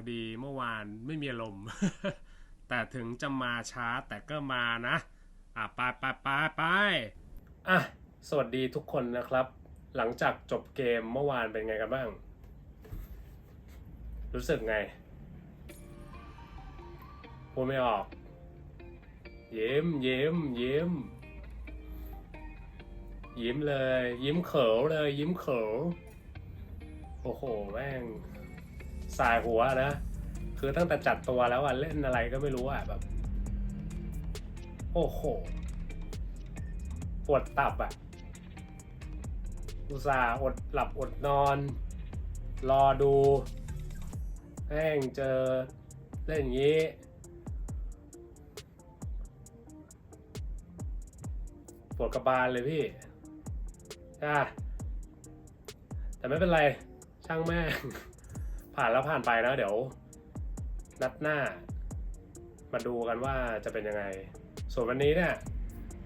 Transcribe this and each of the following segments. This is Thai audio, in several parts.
อดีเมื่อวานไม่มีอารมณ์ แต่ถึงจะมาช้าแต่ก็มานะ อะไปไปไปไปอะ สวัสดีทุกคนนะครับ หลังจากจบเกมเมื่อวานเป็นไงกันบ้าง รู้สึกไงพูดไม่ออก เยิ้มเยิ้มเยิ้มยิ้มเลย ยิ้มเขิวเลย ยิ้มเขิวโอ้โหแม่ง สายหัวนะ คือตั้งแต่จัดตัวแล้วอะ เล่นอะไรก็ไม่รู้อะแบบ โอ้โห ปวดตับอะ อุตส่าห์อดหลับอดนอน รอดูแม่งเจอเล่นอย่างนี้ปวดกระบาลเลยพี่อะแต่ไม่เป็นไร ช่างแม่ง ผ่านแล้วผ่านไปแล้วเดี๋ยว นัดหน้า มาดูกันว่าจะเป็นยังไง ส่วนวันนี้เนี่ย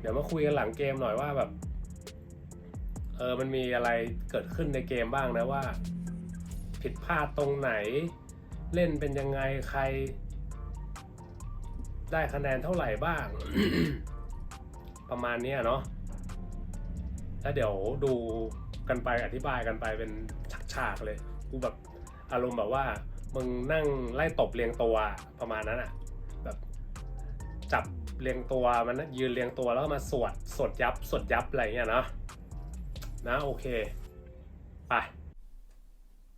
เดี๋ยวมาคุยกันหลังเกมหน่อยว่าแบบเออมันมีอะไรเกิดขึ้นในเกมบ้างนะว่า ผิดพลาดตรงไหน เล่นเป็นยังไงใคร ได้คะแนนเท่าไหร่บ้าง ประมาณนี้เนาะแล้วเดี๋ยวดูกันไปอธิบายกันไปเป็นฉากๆเลย กูแบบ อารมณ์แบบว่ามึงนั่งไล่ตบเรียงตัวประมาณนั้นอะแบบจับเรียงตัวมันยืนเรียงตัวแล้วมาสวดสวดยับสวดยับอะไรเงี้ยเนาะนะโอเคไป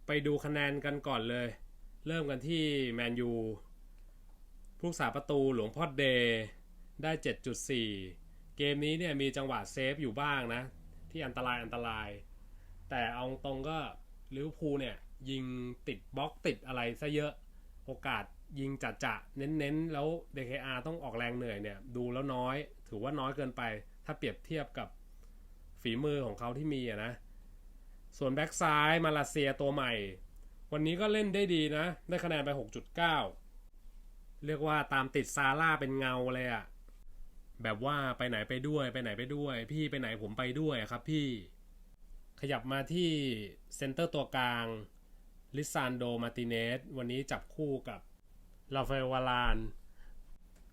ไปดูคะแนนกันก่อนเลย เริ่มกันที่แมนยูผู้รักษาประตูหลวงพ่อเดย์ได้ 7.4 เกมนี้เนี่ยมีจังหวะเซฟอยู่บ้างนะ ที่อันตรายอันตราย แต่เอาตรงก็ลิเวอร์พูลเนี่ย ยิงติดบล็อกติดอะไรซะเยอะ โอกาสยิงจัดจะเน้นๆ แล้ว DKR ต้องออกแรงเหนื่อยเนี่ย ดูแล้วน้อย ถือว่าน้อยเกินไป ถ้าเปรียบเทียบกับฝีมือของเขาที่มีอะนะ ส่วนแบ็กซ้ายมาเลเซียตัวใหม่ วันนี้ก็เล่นได้ดีนะ ได้คะแนนไป 6.9 เรียกว่าตามติดซาร่าเป็นเงาเลยอะแบบว่าไปไหนไปด้วยไปไหนไปด้วย พี่ไปไหนผมไปด้วยครับพี่ขยับมาที่เซนเตอร์ตัวกลาง ลิซานโด มาติเนส วันนี้จับคู่กับลาเฟลวาลาน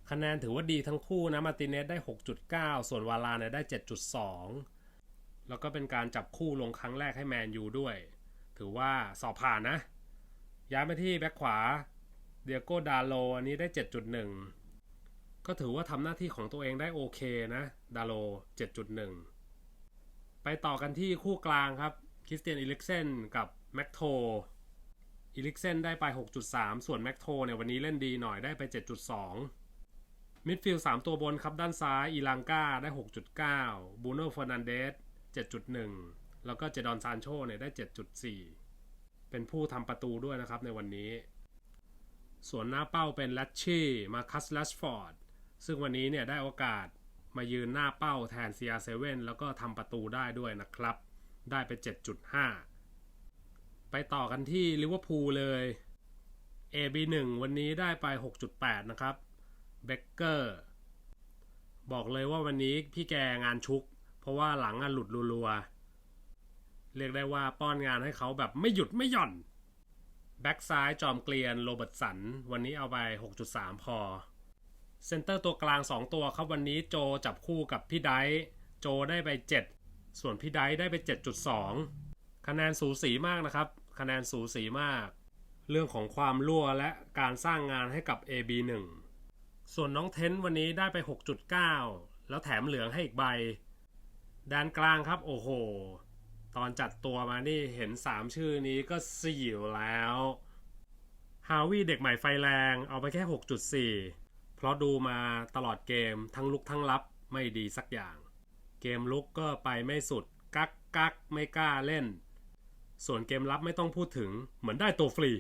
คะแนนถือว่าดีทั้งคู่นะ มาติเนสได้ 6.9 ส่วนวาลานเนี่ยได้ 7.2 แล้วก็เป็นการจับคู่ลงครั้งแรกให้แมนยูด้วย ถือว่าสอบผ่านนะ ย้ายมาที่แบ็คขวา เดียโกดาโล อันนี้ได้ 7.1 ก็ถือว่าทำหน้าที่ของตัวเองได้โอเคนะ ดาโล 7.1 ไปต่อกันที่คู่กลางครับ คริสเตียนอิลิกเซนกับแม็กโท อิลิกเซนได้ไป 6.3 ส่วนแม็กโทเนี่ยวันนี้เล่นดีหน่อยได้ไป 7.2 มิดฟิลด์3ตัวบนครับด้านซ้ายอีลังกาได้ 6.9 บูโน่เฟอร์นันเดส 7.1 แล้วก็เจดอนซานโชเนี่ยได้ 7.4 เป็นผู้ทำประตูด้วยนะครับในวันนี้ ส่วนหน้าเป้าเป็นแลชชี่มาคัสแลชฟอร์ดซึ่งวันนี้เนี่ยได้โอกาสมายืนหน้าเป้าแทน CR7 แล้วก็ทำประตูได้ด้วยนะครับ ได้ไป 7.5 ไปต่อกันที่ลิเวอร์พูลเลย AB1 วันนี้ได้ไป 6.8 นะครับเบเกอร์บอกเลยว่าวันนี้พี่แกงานชุก เพราะว่าหลังอะหลุดรัวๆ เรียกได้ว่าป้อนงานให้เขาแบบไม่หยุดไม่หย่อน แบ็กซ้ายจอมเกลียนโรเบิร์ตสัน วันนี้เอาไป 6.3 พอ เซนเตอร์ตัวกลาง 2 ตัวครับวันนี้โจจับคู่กับพี่ไดโจได้ไป 7 ส่วนพี่ไดได้ไป 7.2 คะแนนสูสีมากนะครับ คะแนนสูสีมาก เรื่องของความรั่วและการสร้างงานให้กับ AB1 ส่วนน้องเทนวันนี้ได้ไป 6.9 แล้วแถมเหลืองให้อีกใบ ด้านกลางครับโอ้โห ตอนจัดตัวมานี่เห็น 3 ชื่อนี้ก็สี่อยู่แล้วฮาวิเด็กใหม่ไฟแรงเอาไปแค่ 6.4 เพราะดูมาตลอดเกมทั้งลุกทั้งรับไม่ดีสักอย่าง เกมลุกก็ไปไม่สุด กักกักไม่กล้าเล่น ส่วนเกมรับไม่ต้องพูดถึงเหมือนได้ตัวฟรี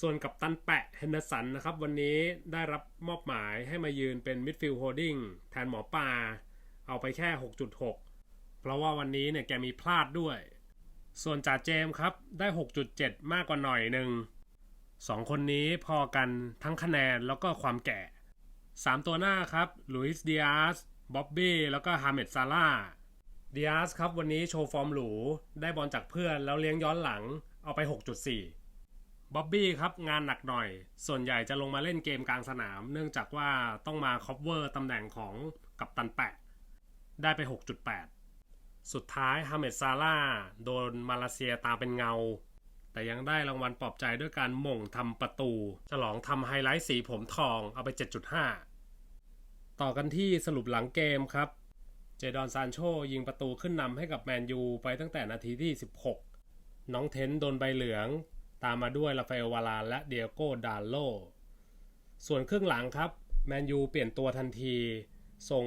ส่วนกับตันแปะเฮนเดอร์สันนะครับ วันนี้ได้รับมอบหมายให้มายืนเป็นมิดฟิลด์โฮดดิ้งแทนหมอปลาเอาไปแค่ 6.6 เพราะว่าวันนี้เนี่ยแกมีพลาดด้วย ส่วนจ่าเจมส์ครับได้ 6.7 มากกว่าหน่อยหนึ่งสองคนนี้พอกันทั้งคะแนนแล้วก็ความแก่ 3 ตัวหน้าครับลุยส์ดิอาสบ๊อบบี้แล้วก็ฮาเมดซาร่า ดิอาสครับวันนี้โชว์ฟอร์มหรู ได้บอลจากเพื่อนแล้วเลี้ยงย้อนหลังเอาไป 6.4 บ๊อบบี้ครับงานหนักหน่อย ส่วนใหญ่จะลงมาเล่นเกมกลางสนาม เนื่องจากว่าต้องมาคอ v เวอร์ตำแหน่งของกัปตันแปะ ได้ไป 6.8 สุดท้ายฮาเมดซาร่าโดนมาเลเซียตาเป็นเงา แต่ยังได้รางวัลปลอบใจด้วยการหม่งทำประตู ฉลองทำไฮไลท์สีผมทองเอาไป 7.5 ต่อกันที่สรุปหลังเกมครับ เจดอนซานโชยิงประตูขึ้นนำให้กับแมนยูไปตั้งแต่นาทีที่ 16 น้องเทนโดนใบเหลือง ตามมาด้วยราฟาเอลวาลาและเดียโก้ดาโล ส่วนครึ่งหลังครับ แมนยูเปลี่ยนตัวทันที ส่ง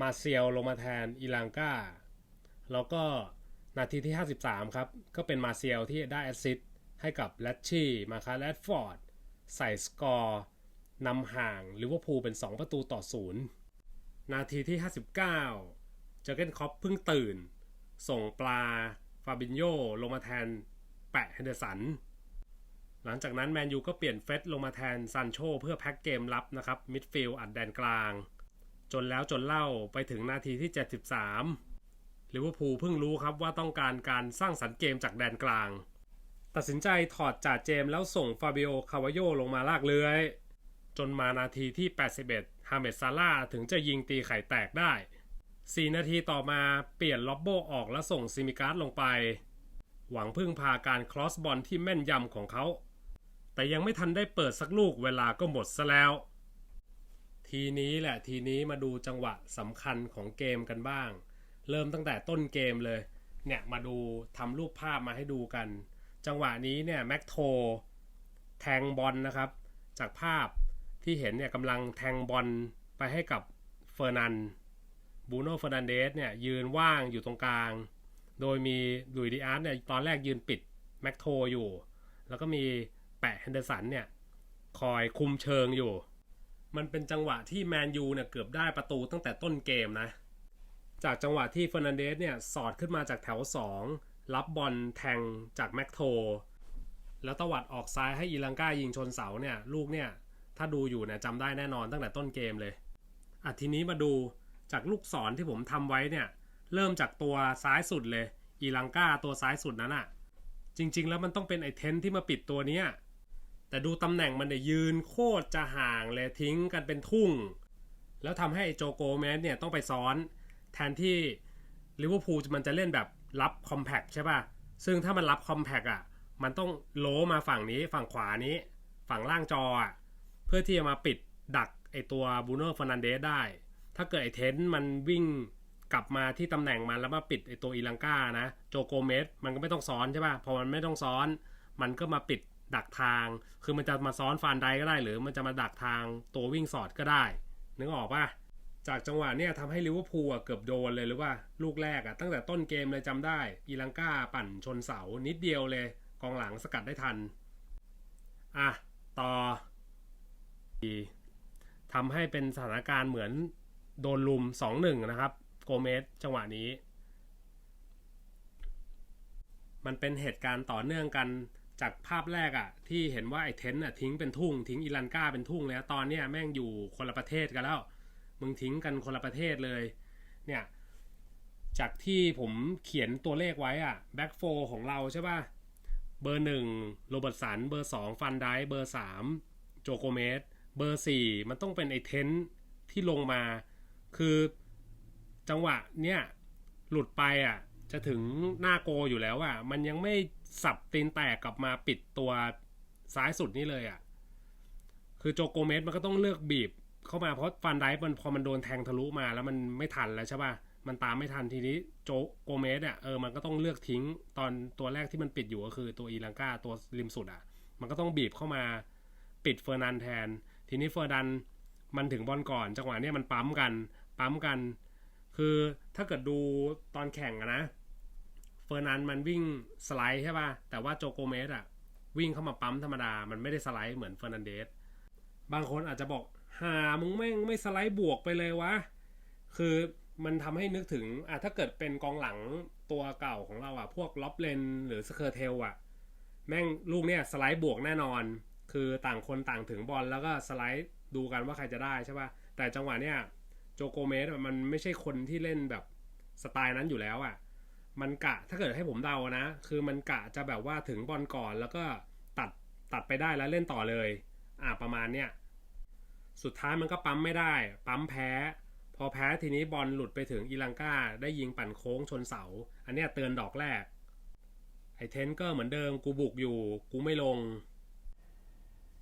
มาเซียลลงมาแทนอีลังกาแล้วก็นาทีที่ 53 ครับ ก็เป็นมาเซียลที่ได้แอสซิสต์ให้กับแลชชี่มาคาแรดฟอร์ดใส่สกอร์นำห่างลิเวอร์พูลเป็น 2 ประตูต่อศูนย์นาทีที่ 59 เจอเกนคอปเพิ่งตื่น ส่งปลาฟาบินโยลงมาแทนแปะเฮนเดอร์สัน หลังจากนั้นแมนยูก็เปลี่ยนเฟสลงมาแทนซันโชเพื่อแพ็กเกมรับนะครับมิดฟิลด์อัดแดนกลาง จนแล้วจนเล่าไปถึงนาทีที่ 73ลิเวอร์พูลเพิ่งรู้ครับว่าต้องการการสร้างสรรค์เกมจากแดนกลาง ตัดสินใจถอดจ่าเจมแล้วส่งฟาบิโอคาวาโยลงมาลากเลื้อยจนมานาทีที่ 81 ฮาเมดซาร่าถึงจะยิงตีไข่แตกได้ 4 นาทีต่อมาเปลี่ยนล็อบโบออกแล้วส่งซิมิการ์ดลงไป หวังพึ่งพาการครอสบอลที่แม่นยำของเขา แต่ยังไม่ทันได้เปิดสักลูกเวลาก็หมดซะแล้ว ทีนี้แหละทีนี้มาดูจังหวะสำคัญของเกมกันบ้าง เริ่มตั้งแต่ต้นเกมเลย เนี่ยมาดูทำรูปภาพมาให้ดูกัน จังหวะนี้เนี่ยแม็กโทแทงบอลนะครับ จากภาพที่เห็นเนี่ยกำลังแทงบอลไปให้กับเฟอร์นัน บูโน่เฟอร์นันเดสเนี่ยยืนว่างอยู่ตรงกลาง โดยมีลุยดิอาร์ตเนี่ยตอนแรกยืนปิดแม็กโทอยู่ แล้วก็มีแปะเฮนเดอร์สันเนี่ยคอยคุมเชิงอยู่ มันเป็นจังหวะที่แมนยูเนี่ยเกือบได้ประตูตั้งแต่ต้นเกมนะ จากจังหวะที่เฟอร์นันเดสเนี่ยสอดขึ้นมาจากแถว 2 รับบอลแทงจากแม็กโทแล้วตวัดออกซ้ายให้อีลังกายิงชนเสาเนี่ยลูกเนี่ยถ้าดูอยู่เนี่ยจำได้แน่นอนตั้งแต่ต้นเกมเลยอะทีนี้มาดู จากลูกศรที่ผมทำไว้เนี่ย เริ่มจากตัวซ้ายสุดเลยอีลังกาตัวซ้ายสุดนั้นอะจริง ๆ แล้วมันต้องเป็นไอเทนที่มาปิดตัวเนี้ยแต่ดูตำแหน่งมันเนี่ยยืนโคตรจะห่างเลยทิ้งกันเป็นทุ่ง แล้วทำให้โจโกแมนเนี่ยต้องไปซ้อน แทนที่ลิเวอร์พูลมันจะเล่นแบบรับคอมแพคใช่ป่ะ ซึ่งถ้ามันรับคอมแพคอะ มันต้องโลมาฝั่งนี้ฝั่งขวานี้ ฝั่งล่างจออะ เพื่อที่จะมาปิดดักไอตัวบูโน่ฟ r นันเดสได้ ถ้าเกิดไอเทนมันวิ่งกลับมาที่ตำแหน่งมันแล้วมาปิดไอตัวอีลังกานะโจโกเมสมันก็ไม่ต้องซ้อนใช่ป่ะพอมันไม่ต้องซ้อน มันก็มาปิดดักทาง คือมันจะมาซ้อนฟานไดก็ได้ หรือมันจะมาดักทางตัววิ่งสอดก็ได้ นึกออกป่ะจากจังหวะเนี่ยทำให้ลิเวอร์พูลอะเกือบโดนเลยหรือว่าลูกแรกอะตั้งแต่ต้นเกมเลยจำได้อีลังกาปั่นชนเสานิดเดียวเลย กองหลังสกัดได้ทันอะต่อทำให้เป็นสถานการณ์เหมือน โดนลุม 2-1 นะครับ โกเมสจังหวะนี้ มันเป็นเหตุการณ์ต่อเนื่องกันจากภาพแรกอะที่เห็นว่าไอ้เทนอะทิ้งเป็นทุ่ง ทิ้งอีลันกาเป็นทุ่งแล้วตอนเนี้ยแม่งอยู่คนละประเทศกันแล้ว มึงทิ้งกันคนละประเทศเลย เนี่ย จากที่ผมเขียนตัวเลขไว้อะแบ็กโฟของเราใช่ป่ะ เบอร์หนึ่งโรเบิร์ตสัน เบอร์สองฟันไดเบอร์สามโจโกเมส เบอร์สี่มันต้องเป็นไอ้เทนที่ลงมา คือจังหวะเนี่ยหลุดไปอะ จะถึงหน้าโกอยู่แล้วอะ มันยังไม่สับตีนแตกกลับมาปิดตัวซ้ายสุดนี่เลยอะ คือโจโกเมสมันก็ต้องเลือกบีบเข้ามาเพราะฟันไดมันพอมันโดนแทงทะลุมาแล้วมันไม่ทันแล้วใช่ป่ะ มันตามไม่ทันทีนี้โจโกเมสอะเออมันก็ต้องเลือกทิ้งตอนตัวแรกที่มันปิดอยู่ก็คือตัวอีลังกาตัวริมสุดอะ มันก็ต้องบีบเข้ามาปิดเฟอร์นันแทน ทีนี้เฟอร์นัน มันถึงบอลก่อนจังหวะนี้มันปั๊มกัน ปั๊มกัน คือถ้าเกิดดูตอนแข่งอะนะเฟอร์นันมันวิ่งสไลด์ใช่ป่ะแต่ว่าโจโกเมสอะวิ่งเข้ามาปั๊มธรรมดา มันไม่ได้สไลด์เหมือนเฟอร์นันเดสบางคนอาจจะบอกหามึงแม่งไม่สไลด์บวกไปเลยวะ คือมันทำให้นึกถึงอะถ้าเกิดเป็นกองหลังตัวเก่าของเราอะ พวกล็อบเลนหรือสเคอร์เทลอะ แม่งลูกเนี่ยสไลด์บวกแน่นอน คือต่างคนต่างถึงบอลแล้วก็สไลด์ ดูกันว่าใครจะได้ใช่ป่ะแต่จังหวะเนี่ยโจโกเมสมันไม่ใช่คนที่เล่นแบบสไตล์นั้นอยู่แล้วอะมันกะถ้าเกิดให้ผมเดานะ คือมันกะจะแบบว่าถึงบอลก่อนแล้วก็ตัดตัดไปได้แล้วเล่นต่อเลย อ่าประมาณเนี้ยสุดท้ายมันก็ปั๊มไม่ได้ ปั๊มแพ้ พอแพ้ทีนี้บอลหลุดไปถึงอีลังกาได้ยิงปั่นโค้งชนเสา อันเนี้ยเตือนดอกแรก ไอเทนก็เหมือนเดิมกูบุกอยู่ กูไม่ลง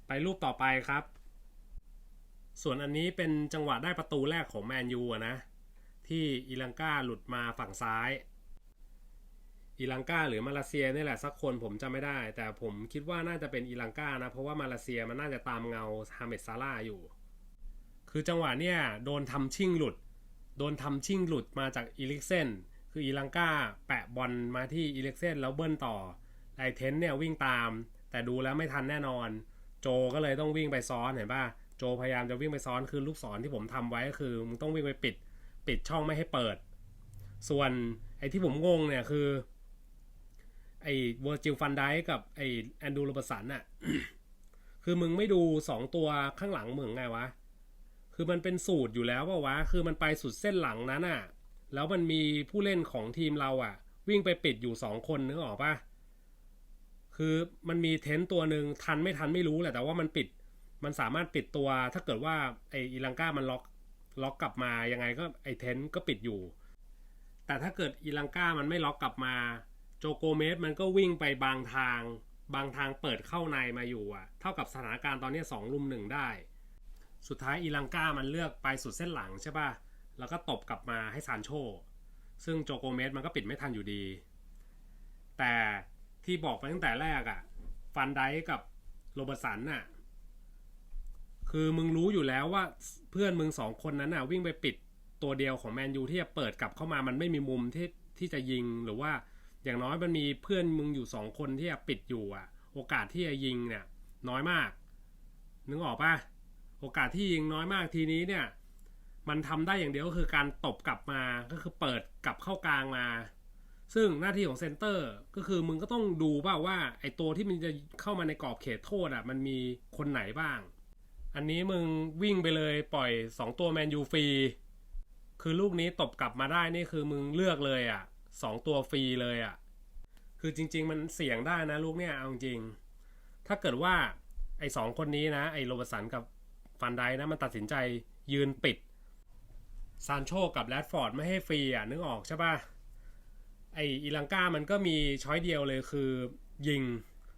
ไปรูปต่อไปครับ ส่วนอันนี้เป็นจังหวะได้ประตูแรกของแมนยูอะนะที่อีลังกาหลุดมาฝั่งซ้ายอีลังกาหรือมาเลเซียนี่แหละสักคนผมจำไม่ได้ แต่ผมคิดว่าน่าจะเป็นอีลังกานะ เพราะว่ามาเลเซียมันน่าจะตามเงาฮาเมดซาร่าอยู่ คือจังหวะเนี่ยโดนทำชิ่งหลุด โดนทำชิ่งหลุดมาจากอีลิกเซนคืออีลังกาแปะบอลมาที่อีลิกเซนแล้วเบิ้ลต่อไอเทนเนี่ยวิ่งตาม แต่ดูแล้วไม่ทันแน่นอน โจก็เลยต้องวิ่งไปซ้อนเห็นป่ะ โจพยายามจะวิ่งไปซ้อนคือลูกศรที่ผมทำไว้ก็คือมึงต้องวิ่งไปปิด ปิดช่องไม่ให้เปิด ส่วนไอ้ที่ผมงงเนี่ยคือ ไอ้เวอร์จิลฟันไดกับไอ้แอนดูโรบสันอะคือมึงไม่ดูสองตัวข้างหลังมึงไงวะ คือมันเป็นสูตรอยู่แล้วว่าวะ คือมันไปสุดเส้นหลังนั้นอะแล้วมันมีผู้เล่นของทีมเราอะวิ่งไปปิดอยู่สองคนนึกออกปะคือมันมีเทนต์ตัวหนึ่งทันไม่ทันไม่รู้แหละแต่ว่ามันปิด มันสามารถปิดตัวถ้าเกิดว่าไออีลังกามันล็อกล็อกกลับมายังไงก็ไอเทนก็ปิดอยู่ แต่ถ้าเกิดอีลังกามันไม่ล็อกกลับมา โจโกเมสมันก็วิ่งไปบางทาง บางทางเปิดเข้าในมาอยู่อะเท่ากับสถานการณ์ตอนนี้สองลุมหนึ่งได้ สุดท้ายอีลังกามันเลือกไปสุดเส้นหลังใช่ป่ะ แล้วก็ตบกลับมาให้ซานโช ซึ่งโจโกเมสมันก็ปิดไม่ทันอยู่ดี แต่ที่บอกไปตั้งแต่แรกอะฟันไดกับโรเบร์สันน่ะ คือมึงรู้อยู่แล้วว่าเพื่อนมึงสองคนนั้นน่ะวิ่งไปปิดตัวเดียวของแมนยูที่จะเปิดกลับเข้ามามันไม่มีมุมที่ที่จะยิงหรือว่าอย่างน้อยมันมีเพื่อนมึงอยู่สองคนที่จะปิดอยู่อะ โอกาสที่จะยิงเนี่ยน้อยมากนึกออกปะโอกาสที่ยิงน้อยมากทีนี้เนี่ย มันทำได้อย่างเดียวก็คือการตบกลับมาก็คือเปิดกลับเข้ากลางมา ซึ่งหน้าที่ของเซนเตอร์ก็คือมึงก็ต้องดูบ้าว่าไอ้ตัวที่มันจะเข้ามาในกรอบเขตโทษอะมันมีคนไหนบ้าง อันนี้มึงวิ่งไปเลยปล่อย 2 ตัวแมนยูฟรีคือลูกนี้ตบกลับมาได้นี่คือมึงเลือกเลยอะสองตัวฟรีเลยอะ คือจริง ๆ มันเสี่ยงได้นะลูกเนี่ยเอาจริง ถ้าเกิดว่าไอ้สองคนนี้นะ ไอ้โรเบสันกับฟันไดนะมันตัดสินใจยืนปิดซานโชกับแรดฟอร์ดไม่ให้ฟรีอะนึกออกใช่ปะไออีลังกามันก็มีช้อยเดียวเลยคือยิง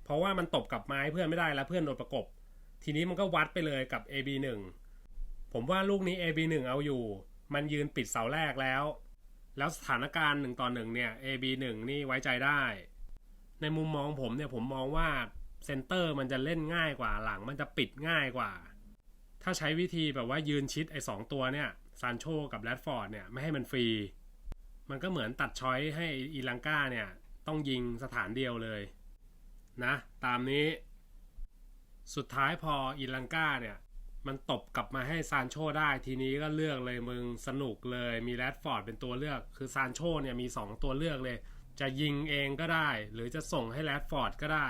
เพราะว่ามันตบกลับไม้เพื่อนไม่ได้แล้วเพื่อนโดนประกบ ทีนี้มันก็วัดไปเลยกับ AB1 ผมว่าลูกนี้ AB1 เอาอยู่ มันยืนปิดเสาแรกแล้ว แล้วสถานการณ์หนึ่งต่อหนึ่งเนี่ย AB1 นี่ไว้ใจได้ ในมุมมองผมเนี่ยผมมองว่าเซนเตอร์มันจะเล่นง่ายกว่าหลังมันจะปิดง่ายกว่า ถ้าใช้วิธีแบบว่ายืนชิดไอ้สองตัวเนี่ยซานโชกับแรดฟอร์ดเนี่ยไม่ให้มันฟรี มันก็เหมือนตัดช้อยให้อีลังกาเนี่ยต้องยิงสถานเดียวเลย นะ ตามนี้ สุดท้ายพออีลังกาเนี่ยมันตบกลับมาให้ซานโชได้ทีนี้ก็เลือกเลยมึงสนุกเลยมีแรดฟอร์ดเป็นตัวเลือก คือซานโชเนี่ยมี 2 ตัวเลือกเลย จะยิงเองก็ได้ หรือจะส่งให้แรดฟอร์ดก็ได้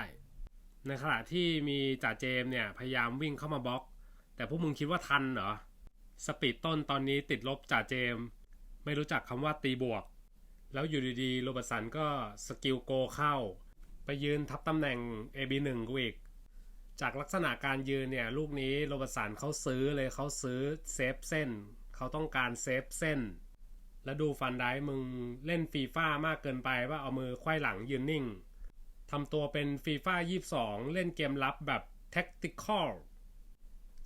ในขณะที่มีจ่าเจมเนี่ยพยายามวิ่งเข้ามาบล็อก แต่พวกมึงคิดว่าทันเหรอ สปีดต้นตอนนี้ติดลบจ่าเจม ไม่รู้จักคำว่าตีบวก แล้วอยู่ดีๆโรเบร์ตสันก็สกิลโกเข้า ไปยืนทับตำแหน่ง AB1 กูอีก จากลักษณะการยืนเนี่ยลูกนี้โรบสันเขาซื้อเลยเขาซื้อเซฟเส้น เขาต้องการเซฟเส้น แล้วดูฟันได้มึงเล่นฟีฟ่ามากเกินไปว่าเอามือไขว้หลังยืนนิ่งทำตัวเป็นฟีฟ่า22 เล่นเกมลับแบบแท็กติคอล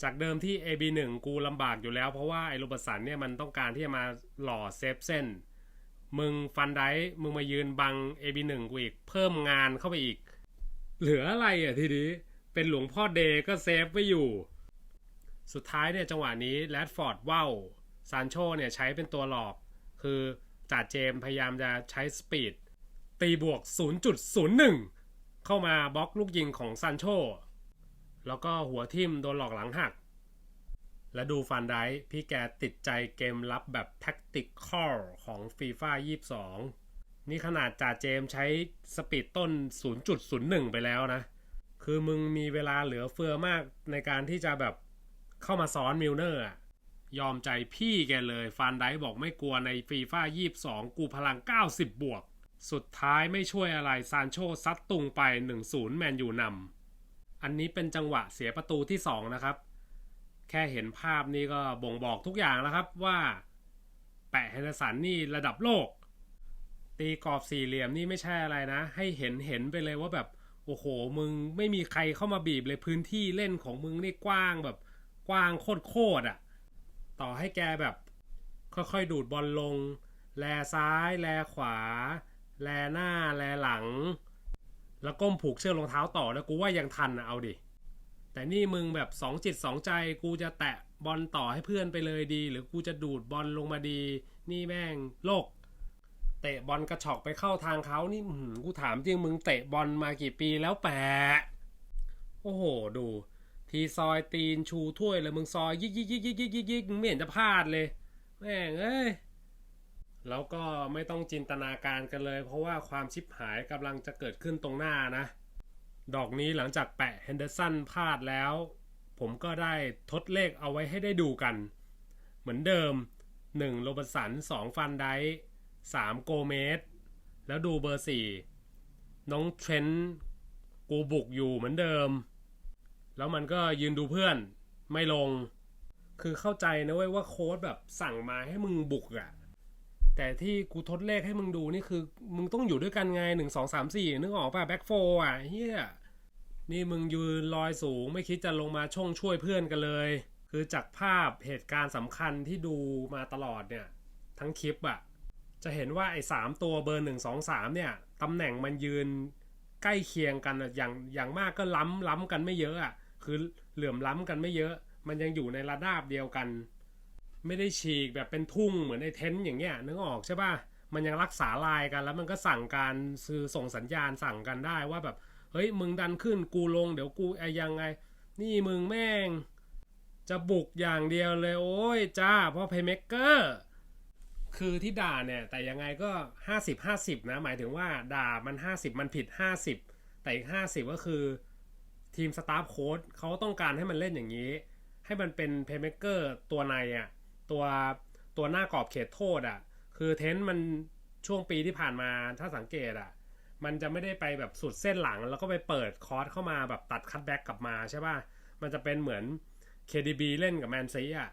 จากเดิมที่ AB1 กูลำบากอยู่แล้ว เพราะว่าไอ้โรบสันเนี่ยมันต้องการที่จะมาหล่อเซฟเส้น มึงฟันได้มึงมายืนบัง AB1 กูอีก เพิ่มงานเข้าไปอีก เหลืออะไรอะทีนี้ เป็นหลวงพ่อเดย์ก็เซฟไว้อยู่ สุดท้ายเนี่ยจังหวะนี้แรดฟอร์ดว่าวซานโชเนี่ยใช้เป็นตัวหลอก คือจ่าเจมพยายามจะใช้สปีดตีบวก 0.01 เข้ามาบล็อกลูกยิงของซานโชแล้วก็หัวทิ่มโดนหลอกหลังหัก และดูฟันไดพี่แกติดใจเกมรับแบบ Tactical ของ FIFA 22 นี่ขนาดจ่าเจมใช้สปีดต้น 0.01 ไปแล้วนะ คือมึงมีเวลาเหลือเฟือมากในการที่จะแบบเข้ามาซ้อนมิลเนอร์อะยอมใจพี่แกเลยฟันไดบอกไม่กลัวในฟีฟ่า22กูพลัง 90 บวก สุดท้ายไม่ช่วยอะไรซานโชซัดตุงไป 1-0 แมนยูนำอันนี้เป็นจังหวะเสียประตูที่ 2 นะครับ แค่เห็นภาพนี้ก็บ่งบอกทุกอย่างแล้วครับว่า แปะเฮนร์สันนี่ระดับโลก ตีกรอบสี่เหลี่ยมนี่ไม่ใช่อะไรนะ ให้เห็นเห็นไปเลยว่าแบบ โอ้โห มึงไม่มีใครเข้ามาบีบเลยพื้นที่เล่นของมึงนี่กว้างแบบกว้างโคตรๆอะ ต่อให้แกแบบ ค่อยๆ ดูดบอลลง แลซ้าย แลขวา แลหน้า แลหลัง แล้วก้มผูกเชือกรองเท้าต่อแล้วกูว่ายังทันอะเอาดิ แต่นี่มึงแบบสองจิตสองใจกูจะแตะบอลต่อให้เพื่อนไปเลยดี หรือกูจะดูดบอลลงมาดี นี่แม่งโลก เตะบอลกระชอกไปเข้าทางเขานี่หือกูถามจริงมึงเตะบอลมากี่ปีแล้วแปะโอ้โห ดู ทีซอยตีนชูถ้วยเลยมึงซอยยิกยิกยิกยิกยิกยิกยิกมึงไม่เห็นจะพลาดเลยแม่งเอ้ยแล้วก็ไม่ต้องจินตนาการกันเลย เพราะว่าความชิบหายกำลังจะเกิดขึ้นตรงหน้านะ ดอกนี้หลังจากแปะเฮนเดอร์สันพลาดแล้ว ผมก็ได้ทดเลขเอาไว้ให้ได้ดูกัน เหมือนเดิม 1. โรบันสัน 2. ฟันไดค์ 3. โกเมส แล้วดูเบอร์ 4 น้องเทรนต์กูบุกอยู่เหมือนเดิม แล้วมันก็ยืนดูเพื่อนไม่ลง คือเข้าใจนะเว้ยว่าโค้ดแบบสั่งมาให้มึงบุกอะแต่ที่กูทดเลขให้มึงดูนี่คือ มึงต้องอยู่ด้วยกันไงหนึ่งสองสามสี่นึกออกป่ะแบ็คโฟอะเฮียนี่มึงยืนลอยสูงไม่คิดจะลงมาช่องช่วยเพื่อนกันเลย คือจากภาพเหตุการณ์สำคัญที่ดูมาตลอดเนี่ย ทั้งคลิปอะ จะเห็นว่าไอ้สามตัวเบอร์หนึ่งสองสามเนี่ยตำแหน่งมันยืนใกล้เคียงกันอย่างอย่างมากก็ล้ำล้ำกันไม่เยอะอะคือเหลื่อมล้ำกันไม่เยอะ มันยังอยู่ในระดับเดียวกัน ไม่ได้ฉีกแบบเป็นทุ่งเหมือนในเทนต์อย่างเงี้ยนึกออกใช่ป่ะมันยังรักษาลายกัน แล้วมันก็สั่งการซื้อส่งสัญญาณสั่งกันได้ว่าแบบเฮ้ยมึงดันขึ้นกูลงเดี๋ยวกูไอ้ยังไง นี่มึงแม่ง จะบุกอย่างเดียวเลยโอ้ยจ้าเพราะเพย์เมกเกอร์ คือที่ด่าเนี่ยแต่ยังไงก็ 50 50 นะ หมายถึงว่าด่ามัน 50 มันผิด 50 แต่อีก 50 ก็คือทีมสตาฟโค้ดเขาต้องการให้มันเล่นอย่างนี้ ให้มันเป็นเพย์เม k เกอร์ตัวในอะ่ะตัวตัวหน้ากรอบเขตโทษอะ่ะคือเทนต์มันช่วงปีที่ผ่านมาถ้าสังเกตอะ่ะมันจะไม่ได้ไปแบบสุดเส้นหลัง แล้วก็ไปเปิดคอร์สเข้ามาแบบตัดคัตแบ็กกลับมาใช่ป่ะ มันจะเป็นเหมือน KDB เล่นกับแมนซีอะ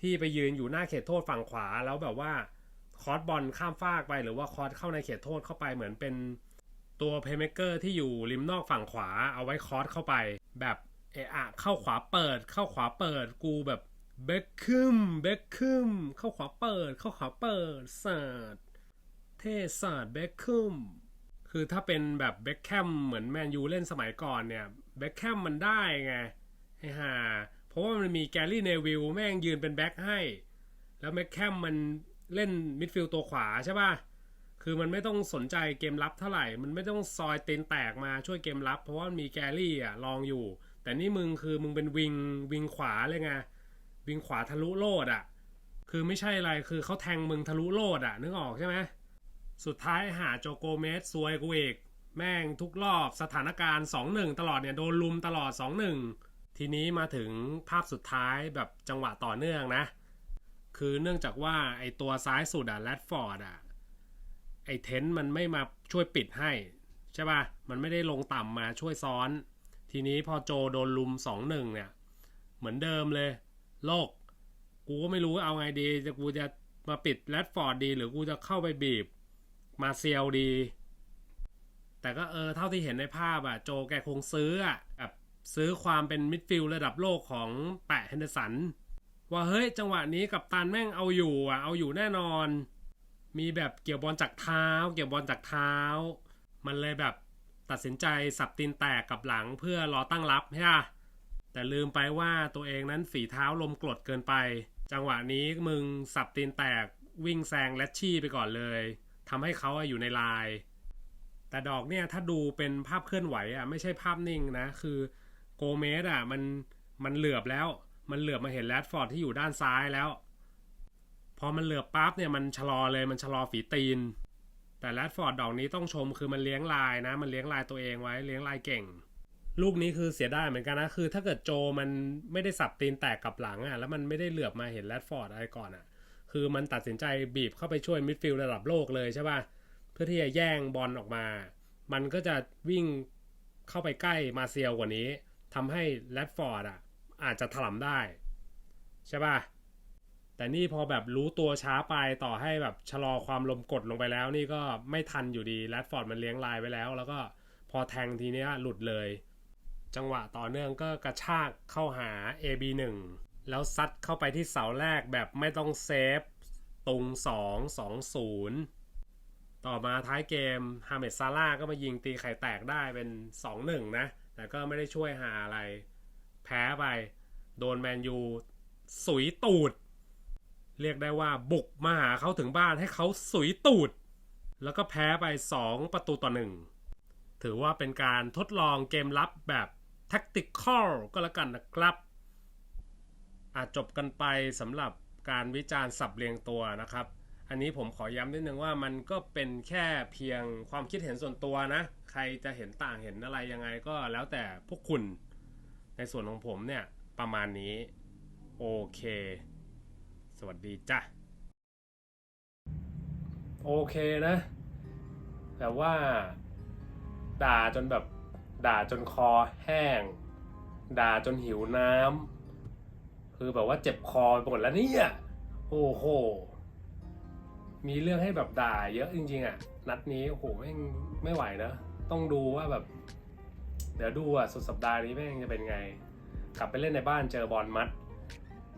ที่ไปยืนอยู่หน้าเขตโทษฝั่งขวาแล้วแบบว่า คอร์สบอลข้ามฟากไป หรือว่าคอร์สเข้าในเขตโทษเข้าไปเหมือนเป็นตัวเพย์เมเกอร์ที่อยู่ริมนอกฝั่งขวาเอาไว้คอร์สเข้าไป แบบเอะอะเข้าขวาเปิด เข้าขวาเปิดกูแบบเบคคึมเบคคึมเข้าขวาเปิด เข้าขวาเปิดสาดเทศาดเบคคึมคือถ้าเป็นแบบเบคแคมเหมือนแมนยูเล่นสมัยก่อนเนี่ยเบคแคมมันได้ไงไอ้ห่าเพราะว่ามันมีแกลลี่เนวิลแม่งยืนเป็นแบ็คให้ แล้วเบคแคมมัน เล่นมิดฟิลด์ตัวขวาใช่ป่ะ คือมันไม่ต้องสนใจเกมรับเท่าไหร่ มันไม่ต้องซอยเตนแตกมาช่วยเกมรับ เพราะว่ามีแกรี่อะลองอยู่ แต่นี่มึงคือมึงเป็นวิงวิงขวาเลยไง วิงขวาทะลุโลดอะ คือไม่ใช่อะไร คือเขาแทงมึงทะลุโลดอะ นึกออกใช่ไหม สุดท้ายหาโจโกเมสซวยกูเอกแม่งทุกรอบสถานการณ์ 2-1 ตลอดเนี่ยโดนลุมตลอด 2-1 ทีนี้มาถึงภาพสุดท้ายแบบจังหวะต่อเนื่องนะ คือเนื่องจากว่าไอตัวซ้ายสุดอะแรดฟอร์ดอะไอเทนต์มันไม่มาช่วยปิดให้ใช่ป่ะ มันไม่ได้ลงต่ำมาช่วยซ้อน ทีนี้พอโจโดนลุมสองหนึ่งเนี่ย เหมือนเดิมเลย โลก กูก็ไม่รู้เอาไงดี จะกูจะมาปิดแรดฟอร์ดดี หรือกูจะเข้าไปบีบมาเซียลดี แต่ก็เออเท่าที่เห็นในภาพอะโจแกคงซื้ออะแบบซื้อความเป็นมิดฟิลด์ระดับโลกของแปะเฮนเดอร์สัน ว่าเฮ้ยจังหวะนี้กับตันแม่งเอาอยู่อะเอาอยู่แน่นอน มีแบบเกี่ยวบอลจากเท้า เกี่ยวบอลจากเท้า มันเลยแบบตัดสินใจสับตีนแตกกับหลังเพื่อรอตั้งรับใช่ปะแต่ลืมไปว่าตัวเองนั้นฝีเท้าลมกรดเกินไป จังหวะนี้มึงสับตีนแตกวิ่งแซงแลชชี่ไปก่อนเลยทำให้เขาอยู่ในลาย แต่ดอกเนี่ยถ้าดูเป็นภาพเคลื่อนไหวอะไม่ใช่ภาพนิ่งนะ คือโกเมสอะมันมันเหลือบแล้ว มันเหลือบมาเห็นแรดฟอร์ดที่อยู่ด้านซ้ายแล้ว พอมันเหลือบปั๊บเนี่ยมันชะลอเลยมันชะลอฝีตีน แต่แรดฟอร์ดดอกนี้ต้องชมคือมันเลี้ยงลายนะ มันเลี้ยงลายตัวเองไว้เลี้ยงลายเก่ง ลูกนี้คือเสียดายเหมือนกันนะคือ ถ้าเกิดโจมันไม่ได้สับตีนแตกกลับหลังอะแล้วมันไม่ได้เหลือบมาเห็นแรดฟอร์ดอะไรก่อนอะคือมันตัดสินใจบีบเข้าไปช่วยมิดฟิลด์ระดับโลกเลยใช่ป่ะเพื่อที่จะแย่งบอลออกมา มันก็จะวิ่งเข้าไปใกล้มาเซียลกว่านี้ททำให้แรดฟอร์ดอะ อาจจะถล่มได้ใช่ป่ะแต่นี่พอแบบรู้ตัวช้าไปต่อให้แบบชะลอความลมกดลงไปแล้ว นี่ก็ไม่ทันอยู่ดีแรดฟอร์ดมันเลี้ยงลายไว้แล้ว แล้วก็พอแทงทีเนี้ยหลุดเลย จังหวะต่อเนื่องก็กระชากเข้าหา AB1 แล้วซัดเข้าไปที่เสาแรกแบบไม่ต้องเซฟตุง 2 2 0 ต่อมาท้ายเกมฮาเมดซาร่าก็มายิงตีไข่แตกได้เป็น 2-1 นะ แต่ก็ไม่ได้ช่วยหาอะไร แพ้ไป โดนแมนยูสุยตูด เรียกได้ว่าบุกมาหาเขาถึงบ้านให้เขาสุยตูด แล้วก็แพ้ไป 2 ประตูต่อหนึ่งถือว่าเป็นการทดลองเกมลับแบบ tactical ก็แล้วกันนะครับ อาจจบกันไปสำหรับการวิจารณ์สับเรียงตัวนะครับ อันนี้ผมขอย้ำนิดนึงว่ามันก็เป็นแค่เพียงความคิดเห็นส่วนตัวนะ ใครจะเห็นต่างเห็นอะไรยังไงก็แล้วแต่พวกคุณ ในส่วนของผมเนี่ย ประมาณนี้ โอเค สวัสดีจ้ะ โอเคนะ แต่ว่า ด่าจนแบบ ด่าจนคอแห้ง ด่าจนหิวน้ำคือแบบว่าเจ็บคอไปหมดแล้วเนี่ย โอ้โห มีเรื่องให้แบบด่าเยอะจริง ๆอะ นัดนี้โอ้โหแม่ไม่ไหวนะ ต้องดูว่าแบบ เดี๋ยวดูอะสุดสัปดาห์นี้แม่งจะเป็นไง กลับไปเล่นในบ้านเจอบอลมัด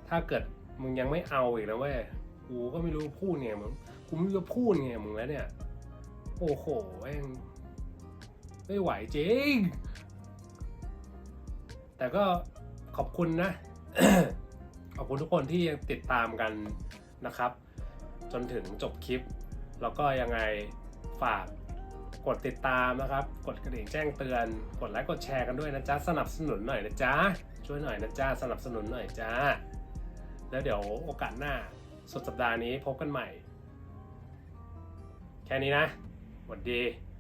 ถ้าเกิดมึงยังไม่เอาอีกนะเว้ยกูก็ไม่รู้พูดไงมึงกูไม่รู้จะพูดไงมึงแล้วเนี่ย โอ้โหแม่งไม่ไหวจริง แต่ก็ขอบคุณนะ ขอบคุณทุกคนที่ยังติดตามกันนะครับ จนถึงจบคลิป แล้วก็ยังไงฝาก กดติดตามนะครับ กดกระดิ่งแจ้งเตือน กดไลค์กดแชร์กันด้วยนะจ๊ะสนับสนุนหน่อยนะจ๊ะช่วยหน่อยนะจ๊ะสนับสนุนหน่อยจ้าแล้วเดี๋ยวโอกาสหน้าสุดสัปดาห์นี้พบกันใหม่ แค่นี้นะสวัสดี